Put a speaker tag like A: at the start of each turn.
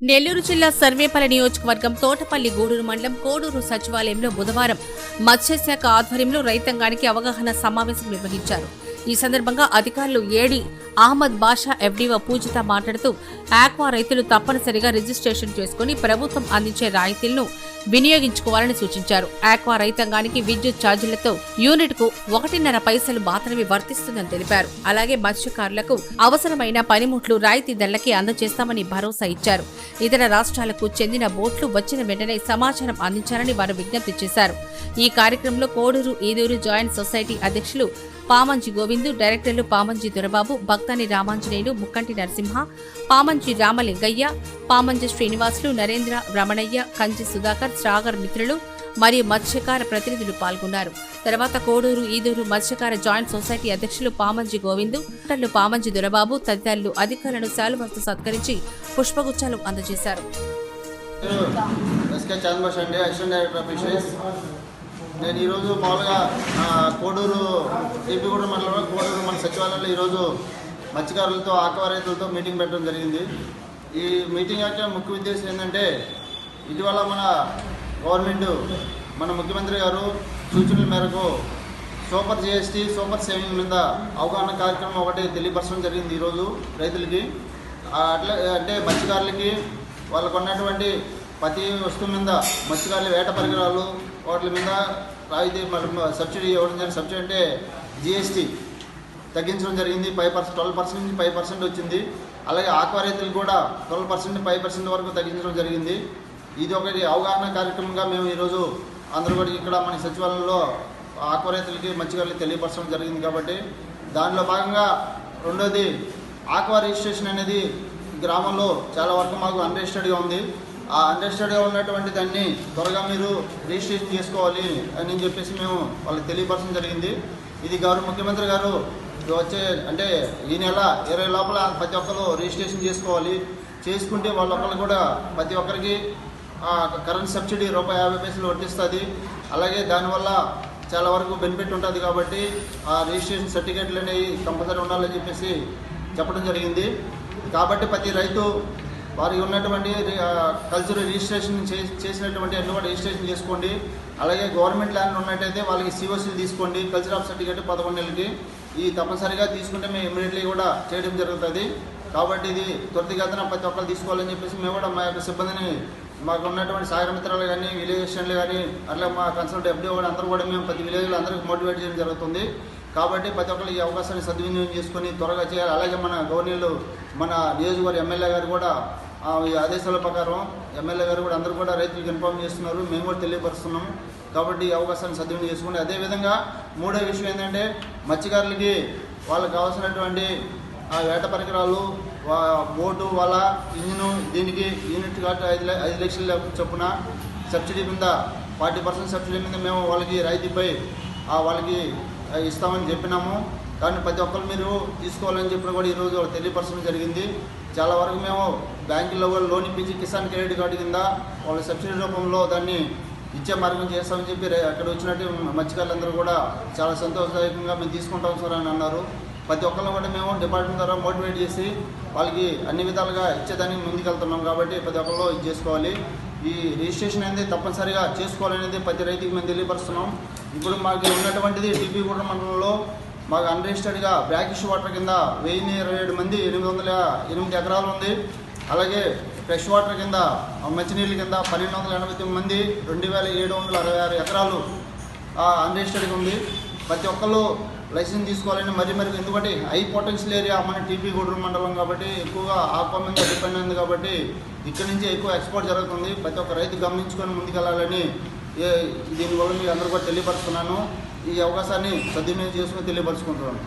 A: నెల్లూరు జిల్లా సర్వేపల్లి నియోజకవర్గం తోటపల్లి గూడూరు మండలం కోడూరు సచివాలయంలో బుధవారం మత్స్యశాఖ ఆధ్వర్యంలో రైతాంగానికి అవగాహన సమావేశం నిర్వహించారు. ఈ సందర్భంగా అధికారులు ఏడి అహ్మద్ బాషా ఎఫ్డీఓ పూజిత మాట్లాడుతూ ఆక్వా రైతులు తప్పనిసరిగా రిజిస్ట్రేషన్ చేసుకుని ప్రభుత్వం అందించే రాయితీలను వినియోగించుకోవాలని సూచించారు. ఆక్వా రైతాంగానికి విద్యుత్ ఛార్జీలతో యూనిట్కు ఒకటిన్నర పైసలు మాత్రమే వర్తిస్తుందని తెలిపారు. అలాగే మత్స్యకారులకు అవసరమైన పనిముట్లు రాయితీ ధరలకి అందజేస్తామని భరోసా ఇచ్చారు. ఇతర రాష్ట్రాలకు చెందిన బోట్లు వచ్చిన వెంటనే సమాచారం అందించాలని వారు విజ్ఞప్తి చేశారు. ఈ కార్యక్రమంలో కోడూరు ఈదూరు జాయింట్ సొసైటీ అధ్యక్షులు పామంచి గోవిందు డైరెక్టర్లు పామంజి దొరబాబు భక్తాని రామాంజనేయులు ముక్కంటి నరసింహ పామంచి రామలింగయ్య పామంచి శ్రీనివాసులు నరేంద్ర రమణయ్య కంచి సుధాకర్ సాగర్ మిత్రులు మరియు మత్స్యకార ప్రతినిధులు పాల్గొన్నారు. తర్వాత కోడూరు ఈదూరు మత్స్యకార జాయింట్ సొసైటీ అధ్యక్షులు పామంజి గోవిందు డైరెక్టర్లు పామంజి దొరబాబు తదితరులు అధికారులను శాలువస్తు సత్కరించి పుష్పగుచ్చాలు అందజేశారు.
B: నేను ఈరోజు మామూలుగా కోడూరు కోడూరు టీపీగూడ మండలంలో కోడూరు మన సచివాలయంలో ఈరోజు మత్స్యకారులతో ఆక్వా రైతులతో మీటింగ్ పెట్టడం జరిగింది. ఈ మీటింగ్ యొక్క ముఖ్య ఉద్దేశం ఏంటంటే ఇటీవల మన గవర్నమెంట్ మన ముఖ్యమంత్రి గారు సూచనల మేరకు సూపర్ జిఎస్టీ సూపర్ సేవింగ్ మీద అవగాహన కార్యక్రమం ఒకటి తెలియపరచడం జరిగింది ఈరోజు రైతులకి. అట్లా అంటే మత్స్యకారులకి వాళ్ళకు ఉన్నటువంటి ప్రతి వస్తువు మీద మత్స్యకారులు వేట పరికరాలు వాటి మీద రాయితీ సబ్సిడీ ఇవ్వడం జరిగింది. సబ్సిడీ అంటే జిఎస్టీ తగ్గించడం జరిగింది. ఫైవ్ పర్సెంట్ ట్వెల్వ్ పర్సెంట్ నుంచి ఫైవ్ పర్సెంట్ వచ్చింది. అలాగే ఆక్వా రైతులు కూడా ట్వెల్వ్ పర్సెంట్ ఫైవ్ పర్సెంట్ వరకు తగ్గించడం జరిగింది. ఇది ఒకటి అవగాహన కార్యక్రమంగా మేము ఈరోజు అందరూ కూడా ఇక్కడ మన సచివాలయంలో ఆక్వా రైతులకి మత్స్యకారులకి తెలియపరచడం జరిగింది కాబట్టి దానిలో భాగంగా రెండోది ఆక్వా రిజిస్ట్రేషన్ అనేది గ్రామంలో చాలా వరకు మాకు అన్రిజిస్టర్డ్గా ఉంది. ఆ అన్రిజిస్టర్డ్గా ఉన్నటువంటి దాన్ని త్వరగా మీరు రిజిస్ట్రేషన్ చేసుకోవాలి అని చెప్పేసి మేము వాళ్ళకి తెలియపరచడం జరిగింది. ఇది గౌరవ ముఖ్యమంత్రి గారు వచ్చే అంటే ఈ నెల ఇరవై లోపల ప్రతి ఒక్కరు రిజిస్ట్రేషన్ చేసుకోవాలి. చేసుకుంటే వాళ్ళొక్కరు కూడా ప్రతి ఒక్కరికి కరెంట్ సబ్సిడీ రూపాయి యాభై పైసలు వర్తిస్తుంది. అలాగే దానివల్ల చాలా వరకు బెనిఫిట్ ఉంటుంది కాబట్టి ఆ రిజిస్ట్రేషన్ సర్టిఫికేట్లు అనేవి కంపల్సరీ ఉండాలని చెప్పేసి చెప్పడం జరిగింది. కాబట్టి ప్రతి రైతు వారికి ఉన్నటువంటి కల్చర్ రిజిస్ట్రేషన్ చేసినటువంటి అన్ని కూడా రిజిస్ట్రేషన్ చేసుకోండి. అలాగే గవర్నమెంట్ ల్యాండ్ ఉన్నట్టయితే వాళ్ళకి సిఓసీలు తీసుకోండి. కల్చర్ ఆఫ్ సర్టిఫికేట్ పదకొండు నెలలకి. ఈ తప్పనిసరిగా తీసుకుంటే మేము ఇమీడియట్లీ కూడా చేయడం జరుగుతుంది. కాబట్టి ఇది త్వరితగతిన ప్రతి ఒక్కరు తీసుకోవాలని చెప్పేసి మేము కూడా మా యొక్క సిబ్బందిని మాకు ఉన్నటువంటి సాగర మిత్రాలు కానీ విలేజేషన్లు కానీ అట్లా మా కన్సల్ట్ ఎఫ్డీ కూడా అందరూ కూడా మేము ప్రతి విలేజ్లో అందరికీ మోటివేట్ చేయడం జరుగుతుంది. కాబట్టి ప్రతి ఒక్కరు ఈ అవకాశాన్ని సద్వినియోగం చేసుకొని త్వరగా చేయాలి. అలాగే మన గవర్నర్లు మన నియోజకవర్గ ఎమ్మెల్యే గారు కూడా ఈ ఆదేశాల ప్రకారం ఎమ్మెల్యే గారు కూడా అందరూ కూడా రైతులకు ఇన్ఫార్మ్ చేస్తున్నారు. మేము కూడా తెలియపరుస్తున్నాం కాబట్టి ఈ అవకాశాన్ని సద్వినియోగం చేసుకోండి. అదేవిధంగా మూడో విషయం ఏంటంటే మత్స్యకారులకి వాళ్ళకి కావాల్సినటువంటి ఆ వేట పరికరాలు వా- బోటు వాళ్ళ ఇంజిను దీనికి యూనిట్ కాటు ఐదు ఐదు లక్షల చొప్పున సబ్సిడీ మీద ఫార్టీ పర్సెంట్ సబ్సిడీ మీద మేము వాళ్ళకి రైతుపై వాళ్ళకి ఇస్తామని చెప్పినాము. కానీ ప్రతి ఒక్కరు మీరు తీసుకోవాలని చెప్పిన కూడా ఈరోజు తెలియపరచడం జరిగింది. చాలా వరకు మేము బ్యాంకుల్లో కూడా లోన్ ఇప్పించి కిసాన్ క్రెడిట్ కార్డు కింద వాళ్ళ సబ్సిడీ రూపంలో దాన్ని ఇచ్చే మార్గం చేస్తామని చెప్పి అక్కడ వచ్చినట్టు మత్స్యకారులందరూ కూడా చాలా సంతోషదాయకంగా మేము తీసుకుంటాం సార్ అని అన్నారు. ప్రతి ఒక్కరిని కూడా మేము డిపార్ట్మెంట్ ద్వారా మోటివేట్ చేసి వాళ్ళకి అన్ని విధాలుగా ఇచ్చేదానికి ముందుకెళ్తున్నాం కాబట్టి ప్రతి ఒక్కరు ఇది చేసుకోవాలి. ఈ రిజిస్ట్రేషన్ అనేది తప్పనిసరిగా చేసుకోవాలనేది ప్రతి రైతుకి మేము తెలియపరుస్తున్నాం. ఇప్పుడు మాకు ఉన్నటువంటిది టీపీ కూడా మండలంలో మాకు అన్రిజిస్టర్డ్గా బ్రాకిష్ వాటర్ కింద వెయ్యి ఇరవై ఏడు మంది ఎనిమిది వందల ఎనిమిది ఎకరాలు ఉంది. అలాగే ఫ్రెష్ వాటర్ కింద మంచినీళ్ళ కింద పన్నెండు వందల ఎనభై తొమ్మిది మంది రెండు వేల ఏడు వందల అరవై ఆరు ఎకరాలు అన్రిజిస్టర్డ్గా ఉంది. ప్రతి ఒక్కళ్ళు లైసెన్స్ తీసుకోవాలని మరి మరి ఎందుకంటే హై పొటెన్షియల్ ఏరియా మన టీపీ గూడూరు మండలం కాబట్టి ఎక్కువగా ఆక్వా మీద డిపెండ్ అయింది కాబట్టి ఇక్కడి నుంచి ఎక్కువ ఎక్స్పోర్ట్ జరుగుతుంది. ప్రతి ఒక్క రైతు గమనించుకొని ముందుకెళ్ళాలని ఏ- దీనివల్ల మీకు అందరూ కూడా తెలియపరుస్తున్నాను. ఈ అవకాశాన్ని సద్వినియోగం చేసుకుని తెలియపరుచుకుంటున్నాను.